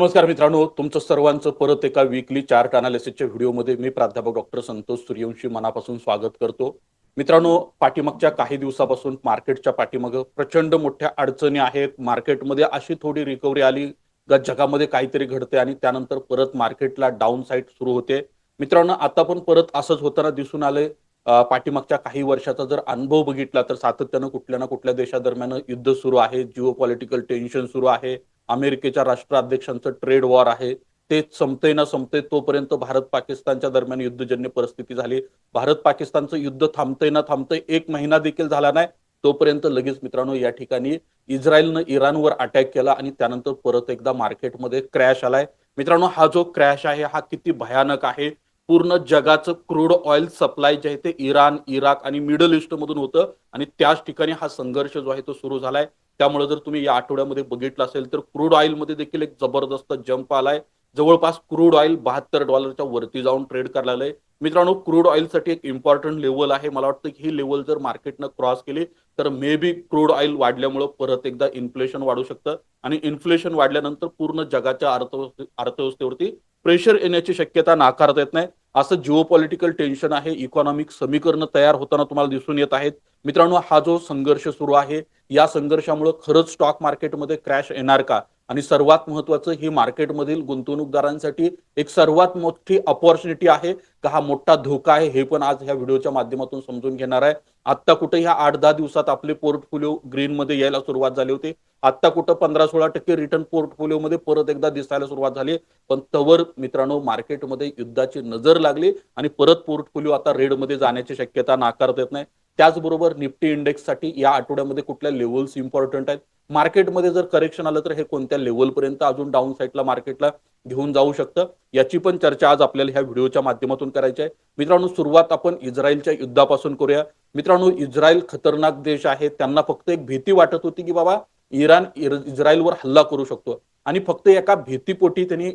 नमस्कार मित्रांनो तुमचं सर्वांचं परत एका वीकली चार्ट अनालिसिसच्या व्हिडिओमध्ये मी प्राध्यापक डॉक्टर संतोष सूर्यवंशी मनापासून स्वागत करतो. मित्रांनो पाठीमागच्या काही दिवसापासून मार्केटच्या पाठीमागं प्रचंड मोठ्या अडचणी आहेत. मार्केटमध्ये अशी थोडी रिकव्हरी आली का जगामध्ये काहीतरी घडते आणि त्यानंतर परत मार्केटला डाऊन साईड सुरू होते. मित्रांनो आता पण परत असंच होताना दिसून आलंय. पाठीमागच्या काही वर्षाचा जर अनुभव बघितला तर सातत्यानं कुठल्या ना कुठल्या देशादरम्यान युद्ध सुरू आहे जिओ पॉलिटिकल टेन्शन सुरू आहे. अमेरिकेच्या राष्ट्राध्यक्षांचं ट्रेड वॉर आहे. ते संपते ना संपते तोपर्यंत भारत पाकिस्तानच्या दरम्यान युद्धजन्य परिस्थिती झाली. भारत पाकिस्तानचं युद्ध थांबतंय ना थांबतंय एक महिना देखील झाला नाही. तोपर्यंत लगेच मित्रांनो या ठिकाणी इस्रायलनं इराणवर अटॅक केला आणि त्यानंतर परत एकदा मार्केटमध्ये क्रॅश आलाय. मित्रांनो हा जो क्रॅश आहे हा किती भयानक आहे. पूर्ण जगाचं क्रूड ऑइल सप्लाय जे आहे ते इराण इराक आणि मिडल ईस्ट मधून होतं आणि त्याच ठिकाणी हा संघर्ष जो आहे तो सुरू झालाय. त्यामुळे जर तुम्ही या आठवड्यामध्ये बघितलं असेल तर क्रूड ऑइलमध्ये देखील एक जबरदस्त जंप आलाय. जवळपास क्रूड ऑइल बहात्तर डॉलरच्या वरती जाऊन ट्रेड करायला आहे मित्रांनो क्रूड ऑइलसाठी एक इम्पॉर्टंट लेवल आहे. मला वाटतं की ही लेवल जर मार्केटनं क्रॉस केली तर मे बी क्रूड ऑइल वाढल्यामुळं परत एकदा इन्फ्लेशन वाढू शकतं. आणि इन्फ्लेशन वाढल्यानंतर पूर्ण जगाच्या अर्थव्यवस्थे अर्थव्यवस्थेवरती प्रेशर येण्याची शक्यता नाकारता येत नाही. असं जिओ पॉलिटिकल टेन्शन आहे इकॉनॉमिक समीकरण तयार होताना तुम्हाला दिसून येत आहेत. मित्रांनो हा जो संघर्ष सुरू आहे या संघर्षामुळे खरंच स्टॉक मार्केटमध्ये क्रॅश येणार का? आणि सर्वात महत्वाचं ही मार्केटमधील गुंतवणूकदारांसाठी एक सर्वात मोठी अपॉर्च्युनिटी आहे का हा मोठा धोका आहे हे पण आज ह्या व्हिडिओच्या माध्यमातून समजून घेणार आहे. आत्ता कुठे ह्या आठ दहा दिवसात आपले पोर्टफोलिओ ग्रीन मध्ये यायला सुरुवात झाली होती. आत्ता कुठं पंधरा सोळा टक्के रिटर्न पोर्टफोलिओ मध्ये परत एकदा दिसायला सुरुवात झाली. पण तवर मित्रांनो मार्केटमध्ये युद्धाची नजर लागली आणि परत पोर्टफोलिओ आता रेडमध्ये जाण्याची शक्यता नाकारता येत नाही. त्याचबरोबर निफ्टी इंडेक्ससाठी या आठवड्यामध्ये कुठल्या लेवल्स इम्पॉर्टंट आहेत? मार्केटमध्ये जर करेक्शन आलं तर हे कोणत्या लेवलपर्यंत अजून डाऊन साईडला मार्केटला घेऊन जाऊ शकतं? याची पण चर्चा आज आपल्याला ह्या व्हिडिओच्या माध्यमातून करायची आहे. मित्रांनो सुरुवात आपण इस्रायलच्या युद्धापासून करूया. मित्रांनो इस्रायल खतरनाक देश आहे. त्यांना फक्त एक भीती वाटत होती की बाबा इराण इस्रायलवर हल्ला करू शकतो. आणि फक्त एका भीतीपोटी त्यांनी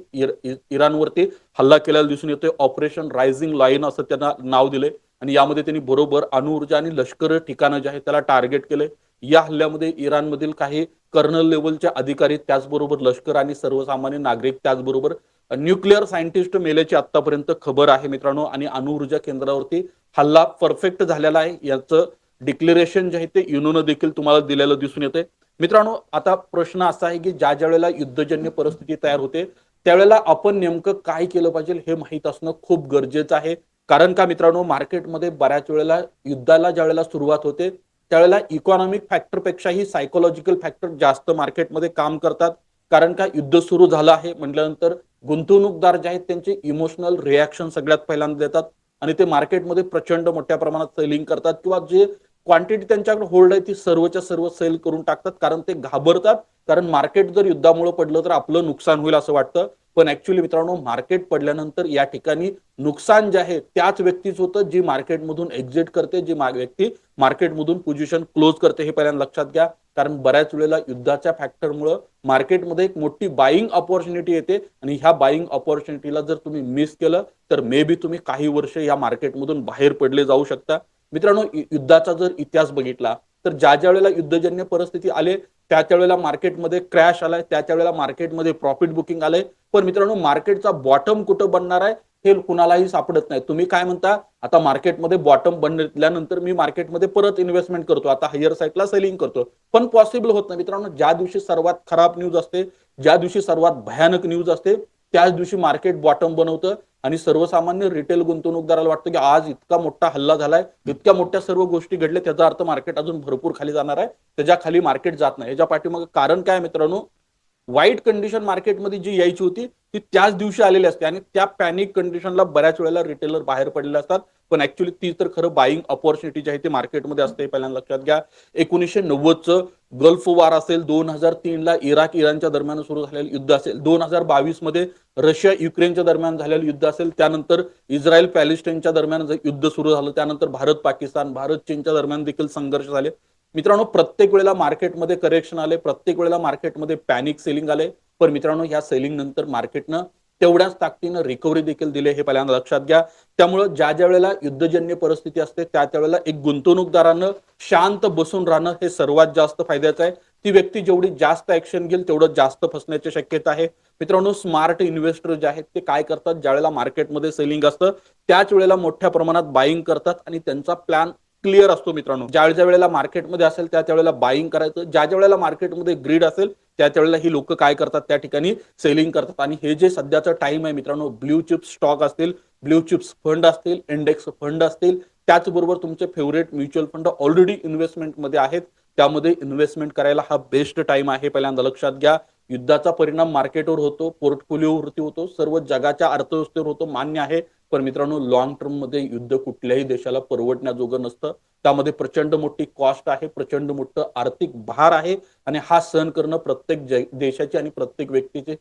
इराणवरती हल्ला केलेला दिसून येतोय. ऑपरेशन रायझिंग लाईन असं त्यांना नाव दिलंय. आणि यामध्ये त्यांनी बरोबर अणुऊर्जा आणि लष्कर ठिकाणं जे आहे त्याला टार्गेट केलंय. या हल्ल्यामध्ये इराणमधील काही कर्नल लेवलचे अधिकारी त्याचबरोबर लष्कर आणि सर्वसामान्य नागरिक त्याचबरोबर न्यूक्लिअर सायंटिस्ट मेल्याची आतापर्यंत खबर आहे मित्रांनो. आणि अणुऊर्जा केंद्रावरती हल्ला परफेक्ट झालेला आहे. याचं डिक्लेरेशन जे आहे ते युनोनं देखील तुम्हाला दिलेलं दिसून येते मित्रांनो आता प्रश्न असा आहे की ज्या ज्या वेळेला युद्धजन्य परिस्थिती तयार होते त्यावेळेला आपण नेमकं काय केलं पाहिजे हे माहीत असणं खूप गरजेचं आहे. कारण का मित्रांनो मार्केटमध्ये बऱ्याच वेळेला युद्धाला ज्या वेळेला सुरुवात होते त्यावेळेला इकॉनॉमिक फॅक्टरपेक्षाही सायकोलॉजिकल फॅक्टर जास्त मार्केटमध्ये काम करतात. कारण का युद्ध सुरू झालं आहे म्हटल्यानंतर गुंतवणूकदार जे आहेत त्यांचे इमोशनल रिॲक्शन सगळ्यात पहिल्यांदा देतात आणि ते मार्केटमध्ये प्रचंड मोठ्या प्रमाणात सेलिंग करतात किंवा जे क्वांटिटी त्यांच्याकडे होल्ड आहे ती सर्वच्या सर्व सेल करून टाकतात. कारण ते घाबरतात. कारण मार्केट जर युद्धामुळे पडलं तर आपलं नुकसान होईल असं वाटतं. पण ऍक्च्युली मित्रांनो मार्केट पडल्यानंतर या ठिकाणी नुकसान जे आहे त्याच व्यक्तीच होतं जी मार्केटमधून एक्झिट करते जी व्यक्ती मार्केटमधून पोझिशन क्लोज करते हे पहिल्यांदा लक्षात घ्या. कारण बऱ्याच वेळेला युद्धाच्या फॅक्टरमुळं मार्केटमध्ये एक मोठी बाईंग ऑपॉर्च्युनिटी येते आणि ह्या बाईंग ऑपॉर्च्युनिटीला जर तुम्ही मिस केलं तर मे बी तुम्ही काही वर्ष या मार्केटमधून बाहेर पडले जाऊ शकता. मित्रांनो युद्धाचा जर इतिहास बघितला तर ज्या ज्या वेळेला युद्धजन्य परिस्थिती आले त्या त्या वेळेला मार्केटमध्ये क्रॅश आलाय त्या त्या वेळेला मार्केटमध्ये प्रॉफिट बुकिंग आलंय. पण मित्रांनो मार्केटचा बॉटम कुठं बनणार आहे हे कुणालाही सापडत नाही. तुम्ही काय म्हणता आता मार्केटमध्ये बॉटम बनल्यानंतर मी मार्केटमध्ये परत इन्व्हेस्टमेंट करतो आता हायर साईडला सेलिंग करतो. पण पॉसिबल होत नाही मित्रांनो ज्या दिवशी सर्वात खराब न्यूज असते ज्या दिवशी सर्वात भयानक न्यूज असते त्याच दिवशी मार्केट बॉटम बनवतं. आणि सर्वसामान्य रिटेल गुंतवणूकदाराला वाटतं की आज इतका मोठा हल्ला झालाय इतक्या मोठ्या सर्व गोष्टी घडल्या त्याचा अर्थ मार्केट अजून भरपूर खाली जाणार आहे. त्याच्याखाली मार्केट जात नाही. ह्याच्या पाठीमागे कारण काय मित्रांनो? वाईट कंडिशन मार्केटमध्ये जी यायची होती ती त्याच दिवशी आलेली असते. आणि त्या पॅनिक कंडिशनला बऱ्याच वेळेला रिटेलर बाहेर पडलेले असतात. पण ऍक्च्युली ती तर खरं बाईंग ऑपॉर्च्युनिटी जी आहे ती मार्केटमध्ये असते. पहिल्यांदा लक्षात घ्या. एकोणीसशे नव्वदचं गल्फ वार असेल दोन हजार तीनला इराक इराणच्या दरम्यान सुरू झालेलं युद्ध असेल दोन हजार बावीसमध्ये रशिया युक्रेनच्या दरम्यान झालेलं युद्ध असेल त्यानंतर इस्रायल पॅलेस्टाईनच्या दरम्यान युद्ध सुरू झालं त्यानंतर भारत पाकिस्तान भारत चीनच्या दरम्यान देखील संघर्ष झाले. मित्रांनो प्रत्येक वेळेला मार्केटमध्ये करेक्शन आले प्रत्येक वेळेला मार्केटमध्ये पॅनिक सेलिंग आले. पण मित्रांनो ह्या सेलिंग नंतर मार्केटनं तेवढ्याच ताकदीनं रिकव्हरी देखील दिले हे पहिल्यांदा लक्षात घ्या. त्यामुळं ज्या ज्या वेळेला युद्धजन्य परिस्थिती असते त्या त्यावेळेला एक गुंतवणूकदारानं शांत बसून राहणं हे सर्वात जास्त फायद्याचं आहे. ती व्यक्ती जेवढी जास्त ऍक्शन घेईल तेवढं जास्त फसण्याची शक्यता आहे. मित्रांनो स्मार्ट इन्व्हेस्टर जे आहेत ते काय करतात? ज्यावेळेला मार्केटमध्ये सेलिंग असतं त्याच वेळेला मोठ्या प्रमाणात बाईंग करतात आणि त्यांचा प्लॅन क्लिअर असतो मित्रांनो. ज्या ज्या वेळेला मार्केटमध्ये असेल त्या त्या वेळेला बाईंग करायचं. ज्या ज्या वेळेला मार्केटमध्ये ग्रीड असेल त्या त्यावेळेला ही लोक काय करतात त्या ठिकाणी सेलिंग करतात. आणि हे जे सध्याचं टाइम आहे मित्रांनो ब्ल्यू चिप्स स्टॉक असतील ब्ल्यू चिप्स फंड असतील इंडेक्स फंड असतील त्याचबरोबर तुमचे फेवरेट म्युच्युअल फंड ऑलरेडी इन्व्हेस्टमेंटमध्ये आहेत. त्यामध्ये इन्व्हेस्टमेंट करायला हा बेस्ट टाइम आहे. पहिल्यांदा लक्षात घ्या. युद्धाचा परिणाम मार्केटवर होतो पोर्टफोलिओवरती होतो. सर्व जगाच्या अर्थव्यवस्थेवर होतो मान्य आहे. पण मित्रांनो लॉंग टर्ममध्ये युद्ध कुठल्याही देशाला परवडण्याजोगं नसतं. त्यामध्ये प्रचंड मोठी कॉस्ट आहे प्रचंड मोठं आर्थिक भार आहे आणि हा सहन करणं प्रत्येक देशाची आणि प्रत्येक व्यक्तीची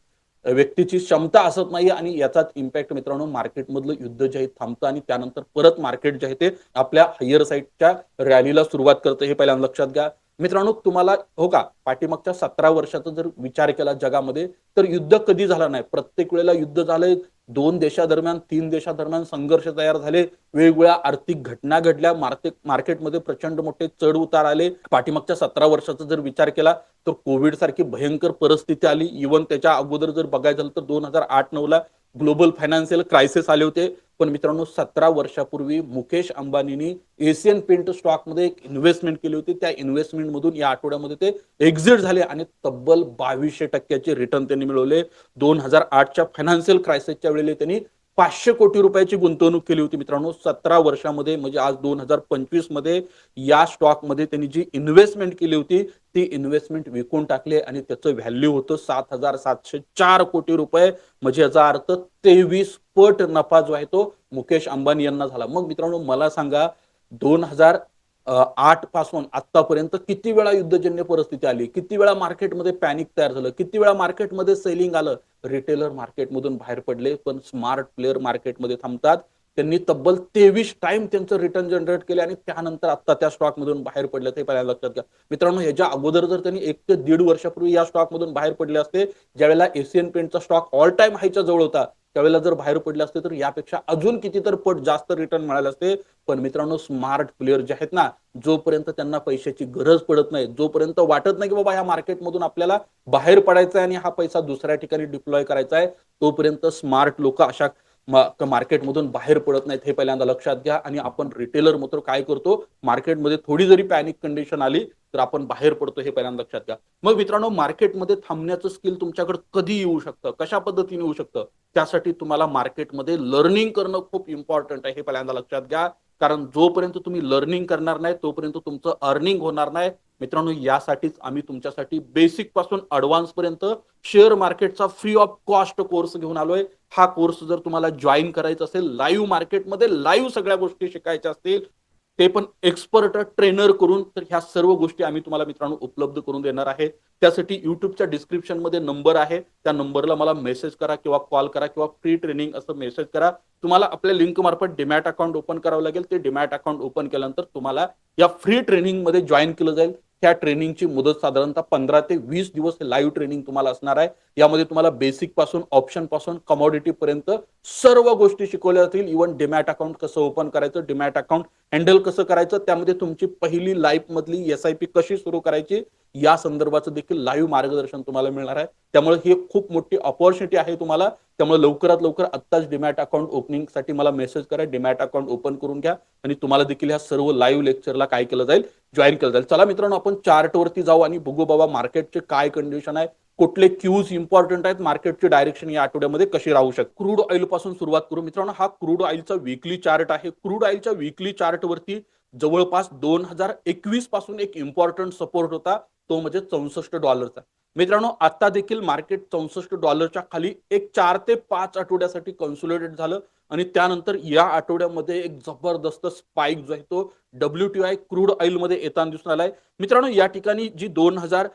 व्यक्तीची क्षमता असत नाही आणि याचाच इम्पॅक्ट मित्रांनो मार्केटमधलं युद्ध जे आहे थांबतं आणि त्यानंतर परत मार्केट जे आहे ते आपल्या हायर साईडच्या रॅलीला सुरुवात करतं. हे पहिल्यांदा लक्षात घ्या. मित्रांनो तुम्हाला हो का पाठीमागच्या सतरा वर्षाचा जर विचार केला जगामध्ये तर युद्ध कधी झालं नाही? प्रत्येक वेळेला युद्ध झालंय दोन देशादरम्यान तीन देशादरम्यान संघर्ष तयार झाले वेगवेगळ्या आर्थिक घटना घडल्या मार्केट मार्केटमध्ये प्रचंड मोठे चढ उतार आले. पाठीमागच्या सतरा वर्षाचा जर विचार केला तर कोविड सारखी भयंकर परिस्थिती आली. इव्हन त्याच्या अगोदर जर बघायचं झालं तर दोन हजार आठ नऊ ला ग्लोबल फायनान्शियल क्रायसिस आले होते. पण मित्रांनो सतरा वर्षापूर्वी मुकेश अंबानींनी एशियन पेंट स्टॉकमध्ये एक इन्व्हेस्टमेंट केली होती. त्या इन्व्हेस्टमेंट मधून या आठवड्यामध्ये ते एक्झिट झाले आणि तब्बल बावीसशे टक्क्याचे रिटर्न त्यांनी मिळवले. दोन हजार आठच्या फायनान्शियल क्रायसिसच्या वेळेला त्यांनी पाचशे कोटी रुपयाची गुंतवणूक केली होती मित्रांनो. सतरा वर्षामध्ये म्हणजे आज दोन हजार पंचवीसमध्ये या स्टॉकमध्ये त्यांनी जी इन्व्हेस्टमेंट केली होती ती इन्व्हेस्टमेंट विकून टाकली आणि त्याचं व्हॅल्यू होतं सात हजार सातशे चार कोटी रुपये. म्हणजे याचा अर्थ तेवीस पट नफा जो आहे तो मुकेश अंबानी यांना झाला. मग मित्रांनो मला सांगा दोन हजार आठपासून आतापर्यंत किती वेळा युद्धजन्य परिस्थिती आली? किती वेळा मार्केटमध्ये पॅनिक तयार झालं? किती वेळा मार्केटमध्ये सेलिंग आलं? रिटेलर मार्केटमधून बाहेर पडले पण स्मार्ट प्लेअर मार्केटमध्ये थांबतात. त्यांनी तब्बल तेवीस टाइम त्यांचं रिटर्न जनरेट केले आणि त्यानंतर आता त्या स्टॉक मधून बाहेर पडले ते पहिल्या लक्षात घ्या. मित्रांनो ह्याच्या अगोदर जर त्यांनी एक ते दीड वर्षापूर्वी या स्टॉक मधून बाहेर पडले असते ज्यावेळेला एशियन पेंटचा स्टॉक ऑल टाइम हायच्या जवळ होता त्यावेळेला जर बाहेर पडले असते तर यापेक्षा अजून किती तर पट जास्त रिटर्न मिळाले असते. पण मित्रांनो स्मार्ट प्लेअर जे आहेत ना जोपर्यंत त्यांना पैशाची गरज पडत नाही जोपर्यंत वाटत नाही की बाबा ह्या मार्केटमधून आपल्याला बाहेर पडायचं आहे आणि हा पैसा दुसऱ्या ठिकाणी डिप्लॉय करायचा आहे तोपर्यंत स्मार्ट लोक अशा मार्केटमधून बाहेर पडत नाहीत हे पहिल्यांदा लक्षात घ्या. आणि आपण रिटेलर मात्र काय करतो? मार्केटमध्ये थोडी जरी पॅनिक कंडिशन आली तर आपण बाहेर पडतो हे पहिल्यांदा लक्षात घ्या. मग मित्रांनो मार्केटमध्ये थांबण्याचं स्किल तुमच्याकडे कधी येऊ शकतं? कशा पद्धतीने येऊ शकतं? त्यासाठी तुम्हाला मार्केटमध्ये लर्निंग करणं खूप इम्पॉर्टंट आहे हे पहिल्यांदा लक्षात घ्या. कारण जोपर्यंत तुम्ही लर्निंग करणार नाही तोपर्यंत तुमचं अर्निंग होणार नाही. मित्रांनो यासाठीच आम्ही तुमच्यासाठी बेसिकपासून अडव्हान्स पर्यंत शेअर मार्केटचा फ्री ऑफ कॉस्ट कोर्स घेऊन आलोय. हा कोर्स जर तुम्हाला जॉईन करायचा असेल लाईव्ह मार्केटमध्ये लाईव्ह सगळ्या गोष्टी शिकायच्या असतील ते पण एक्सपर्ट ट्रेनर करून तर ह्या सर्व गोष्टी आम्ही तुम्हाला मित्रांनो उपलब्ध करून देणार आहे. त्यासाठी युट्यूबच्या डिस्क्रिप्शनमध्ये नंबर आहे. त्या नंबरला मला मेसेज करा किंवा कॉल करा किंवा फ्री ट्रेनिंग असं मेसेज करा. तुम्हाला आपल्या लिंक मार्फत डिमॅट अकाउंट ओपन करावं लागेल. ते डिमॅट अकाउंट ओपन केल्यानंतर तुम्हाला या फ्री ट्रेनिंगमध्ये जॉईन केलं जाईल. त्या ट्रेनिंगची मुदत साधारणतः पंधरा ते वीस दिवस लाईव्ह ट्रेनिंग तुम्हाला असणार आहे. यामध्ये तुम्हाला बेसिकपासून ऑप्शनपासून कमोडिटी पर्यंत सर्व गोष्टी शिकवल्या जातील. इव्हन डिमॅट अकाउंट कसं ओपन करायचं डिमॅट अकाउंट हँडल कसं करायचं त्यामध्ये तुमची पहिली लाईफ मधली एस आय पी कशी सुरू करायची या संदर्भाचं देखील लाईव्ह मार्गदर्शन तुम्हाला मिळणार आहे. त्यामुळे ही खूप मोठी ऑपॉर्च्युनिटी आहे तुम्हाला. त्यामुळे लवकरात लवकर आत्ताच डिमॅट अकाउंट ओपनिंगसाठी मला मेसेज करा. डिमॅट अकाउंट ओपन करून घ्या. आणि तुम्हाला देखील ह्या सर्व लाईव्ह लेक्चरला काय केलं जाईल जॉईन केलं जाईल. चला मित्रांनो आपण चार्ट वरती जाऊ आणि बघू बाबा मार्केटचे काय कंडिशन आहे. कुठले क्यूज इम्पॉर्टंट आहेत मार्केटची डायरेक्शन या आठवड्यामध्ये कशी राहू शकते. क्रूड ऑइलपासून सुरुवात करू. मित्रांनो हा क्रूड ऑइलचा वीकली चार्ट आहे. क्रूड ऑइलच्या वीकली चार्ट वरती जवळपास दोन हजार एकवीसपासून एक इम्पॉर्टंट सपोर्ट होता तो म्हणजे चौसष्ट डॉलरचा. मित्रांनो आता देखील मार्केट चौसष्ट डॉलरच्या खाली एक चार ते पाच आठवड्यासाठी कन्सुलेटेड झालं आणि त्यानंतर या आठवड्यामध्ये एक जबरदस्त स्पाइक जो आहे तो डब्ल्यू टी आय क्रूड ऑइलमध्ये येताना दिसून आलाय. मित्रांनो या ठिकाणी जी दोन हजार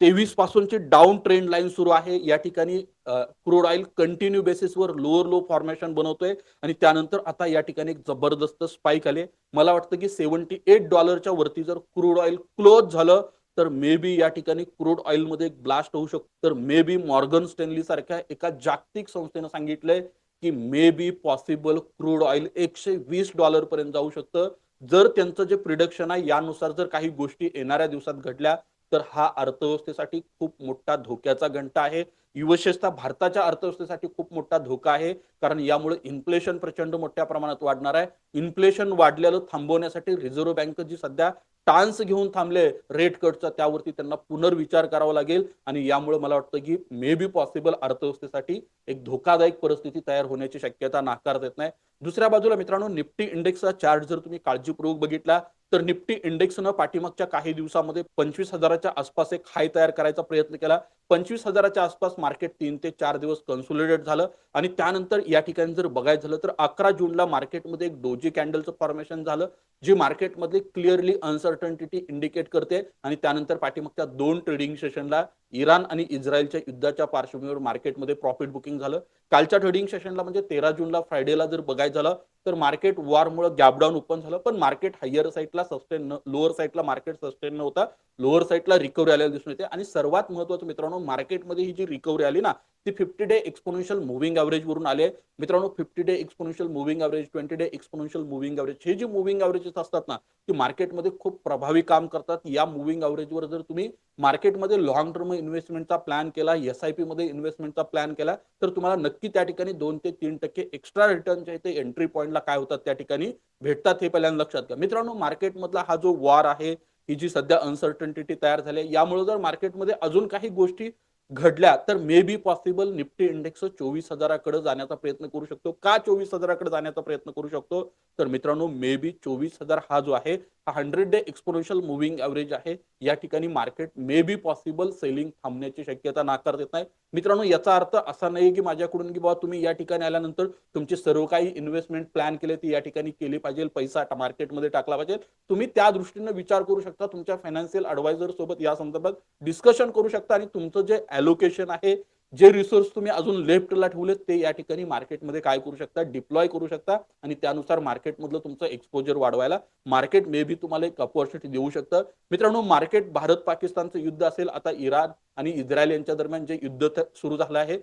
तेवीस पासूनची डाऊन ट्रेंड लाईन सुरू आहे. या ठिकाणी क्रूड ऑइल कंटिन्यू बेसिसवर लोअर लो फॉर्मेशन बनवतोय. आणि त्यानंतर आता या ठिकाणी एक जबरदस्त स्पाईक आले. मला वाटतं की सेव्हन्टी एट डॉलरच्या वरती जर क्रूड ऑइल क्लोज झालं तर मे बी या ठिकाणी क्रूड ऑइलमध्ये एक ब्लास्ट होऊ शकतो. तर मे बी मॉर्गन स्टेनली सारख्या एका जागतिक संस्थेनं सांगितलंय की may be possible crude oil एकशे वीस डॉलर पर्यंत जाऊ शकतं. जर त्यांचं जे प्रिडक्शन आहे यानुसार जर काही गोष्टी येणाऱ्या दिवसात घडल्या तर हा अर्थव्यवस्थेसाठी खूप मोठा धोक्याचा घंटा आहे. विशेषतः भारताच्या अर्थव्यवस्थेसाठी खूप मोठा धोका आहे. कारण यामुळे इन्फ्लेशन प्रचंड मोठ्या प्रमाणात वाढणार आहे. इन्फ्लेशन वाढलेलं थांबवण्यासाठी रिझर्व्ह बँक जी सध्या टान्स घेऊन थांबले रेट कटचा त्यावरती त्यांना पुनर्विचार करावा लागेल. आणि यामुळे मला वाटतं की मे बी पॉसिबल अर्थव्यवस्थेसाठी एक धोकादायक परिस्थिती तयार होण्याची शक्यता नाकारता येत नाही. दुसऱ्या बाजूला मित्रांनो निफ्टी इंडेक्सचा चार्ट जर तुम्ही काळजीपूर्वक बघितला तर निफ्टी इंडेक्सनं पाठीमागच्या काही दिवसामध्ये पंचवीस हजाराच्या आसपास एक हाय तयार करायचा प्रयत्न केला. पंचवीस हजाराच्या आसपास मार्केट तीन ते चार दिवस कन्सोलिडेट झालं आणि त्यानंतर या ठिकाणी जर बघायचं झालं तर अकरा जूनला मार्केटमध्ये एक डोजी कॅन्डलचं फॉर्मेशन झालं जी मार्केटमधली क्लिअरली अनसर्टनिटी इंडिकेट करते आणि त्यानंतर पाठीमागच्या दोन ट्रेडिंग सेशनला इराण आणि इस्रायलच्या युद्धाच्या पार्श्वभूमीवर मार्केटमध्ये प्रॉफिट बुकिंग झालं. कालच्या ट्रेडिंग सेशनला म्हणजे तेरा जूनला फ्रायडेला जर बघायचं झालं तर मार्केट वॉरमुळे गॅपडाऊन ओपन झालं पण मार्केट हायर साईडला सस्टेन लोअर साईडला मार्केट सस्टेन नव्हता. लोअर साईडला रिकव्हरी आलेला दिसून येते. आणि सर्वात महत्वाचं मित्रांनो मार्केटमध्ये ही जी रिकव्हरी आली ना ती fifty day exponential moving average वरून आले मित्रांनो fifty day exponential moving average twenty day exponential moving average हे जे मुव्हिंग ॲव्हरेजेस असतात ना ती मार्केटमध्ये खूप प्रभावी काम करतात. या मुव्हिंग ॲव्हरेजवर जर तुम्ही मार्केटमध्ये लॉंग टर्म इन्व्हेस्टमेंटचा प्लॅन केला एस आय पी मध्ये इन्व्हेस्टमेंटचा प्लॅन केला तर तुम्हाला नक्की त्या ठिकाणी दोन ते तीन टक्के एक्स्ट्रा रिटर्नच्या इथे एंट्री पॉईंटला काय होतात त्या ठिकाणी भेटतात हे पहिल्यांदा लक्षात घ्या. मित्रांनो मार्केटमधला हा जो वॉर आहे ही जी सध्या अनसर्टन्टिटी तयार झाली यामुळे जर मार्केटमध्ये अजून काही गोष्टी घडल्या तर may be possible Nifty index चोवीस हजाराकडे जाण्याचा प्रयत्न करू शकतो. का चोवीस हजाराकडे जाण्याचा प्रयत्न करू शकतो? तर मित्रांनो मे बी चोवीस हजार हा जो आहे हा hundred day exponential moving average आहे. या ठिकाणी market may be possible selling थांबण्याची शक्यता नाकार देत नाही. मित्रांनो याचा अर्थ असा नाही की माझ्याकडून की बाबा तुम्ही या ठिकाणी आल्यानंतर तुमचे सर्व काही इन्व्हेस्टमेंट प्लॅन केले ती या ठिकाणी केली पाहिजे पैसा मार्केटमध्ये टाकला पाहिजे. तुम्ही त्या दृष्टीने विचार करू शकता तुमच्या फायनान्शियल अडवायझर सोबत या संदर्भात डिस्कशन करू शकता आणि तुमचं जे ॲलोकेशन आहे जे रिसोर्स तुम्ही अजून लेफ्टला ठेवलेत ते या ठिकाणी मार्केटमध्ये काय करू शकता? डिप्लॉय करू शकता आणि त्यानुसार मार्केटमधलं तुमचं एक्सपोजर वाढवायला मार्केट मे बी तुम्हाला एक अपॉर्च्युनिटी देऊ शकतं. मित्रांनो मार्केट भारत पाकिस्तानचं युद्ध असेल आता इराण आणि इस्रायल यांच्या दरम्यान जे युद्ध सुरू झालं आहे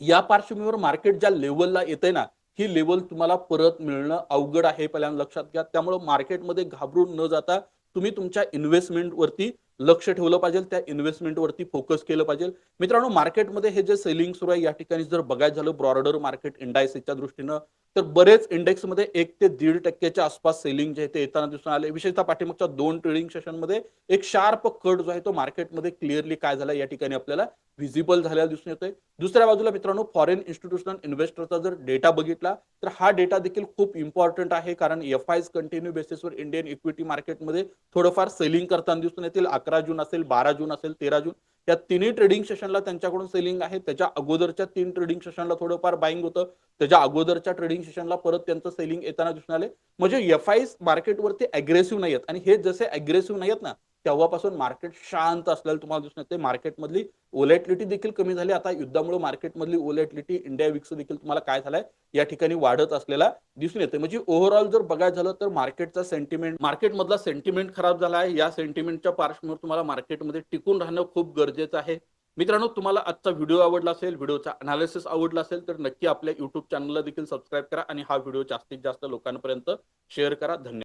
या पार्श्वभूमीवर मार्केट ज्या लेवलला येते ना ही लेवल तुम्हाला परत मिळणं अवघड आहे पहिल्यांदा लक्षात घ्या. त्यामुळे मार्केटमध्ये घाबरून न जाता तुम्ही तुमच्या इन्व्हेस्टमेंट वरती लक्ष ठेवलं पाहिजे त्या इन्व्हेस्टमेंटवरती फोकस केलं पाहिजे. मित्रांनो मार्केटमध्ये हे जे सेलिंग सुरू आहे या ठिकाणी जर बघायचं झालं ब्रॉडर मार्केट इंडायसेसच्या दृष्टीनं तर बरेच इंडेक्समध्ये एक ते दीड टक्क्याच्या आसपास सेलिंग जे आहे ते येताना दिसून आले. विशेषतः पाठीमागच्या दोन ट्रेडिंग सेशनमध्ये एक शार्प कट जो आहे तो मार्केटमध्ये क्लिअरली काय झाला या ठिकाणी आपल्याला व्हिजिबल झालेला दिसून येतोय. दुसऱ्या बाजूला मित्रांनो फॉरेन इन्स्टिट्यूशनल इन्व्हेस्टरचा जर डेटा बघितला तर हा डेटा देखील खूप इम्पॉर्टंट आहे. कारण एफ आयज कंटिन्यू बेसिसवर इंडियन इक्विटी मार्केटमध्ये थोडंफार सेलिंग करताना दिसून येतील. अकरा जून असेल बारा जून असेल तेरा जून. या तिन्ही ट्रेडिंग सेशनला त्यांच्याकडून सेलिंग आहे. त्याच्या अगोदरच्या तीन ट्रेडिंग सेशनला थोडंफार बाईंग होतं. त्याच्या अगोदरच्या ट्रेडिंग सेशनला परत त्यांचं सेलिंग येताना दिसून आले म्हणजे एफ आय मार्केटवरती अग्रेसिव्ह नाही आहेत आणि हे जसे अग्रेसिव्ह नाही आहेत ना तेव्हापासून मार्केट शांत असलेलं तुम्हाला दिसून येते मार्केटमधली ओलॅटिलिटी देखील कमी झाली. आता युद्धामुळे मार्केटमधली ओलॅटिलिटी इंडिया विक्स देखील तुम्हाला काय झालंय? या ठिकाणी वाढत असलेला दिसून येते म्हणजे ओव्हरऑल जर बघायचं झालं तर मार्केटचा सेंटिमेंट मार्केटमधला सेंटिमेंट खराब झाला आहे. या सेंटिमेंटच्या पार्श्वभूमीवर तुम्हाला मार्केटमध्ये टिकून राहणं खूप गरजेचं आहे. मित्रांनो तुम्हाला आजचा व्हिडिओ आवडला असेल व्हिडिओचा अनालिसिस आवडला असेल तर नक्की आपल्या युट्यूब चॅनलला देखील सबस्क्राईब करा आणि हा व्हिडिओ जास्तीत जास्त लोकांपर्यंत शेअर करा. धन्यवाद.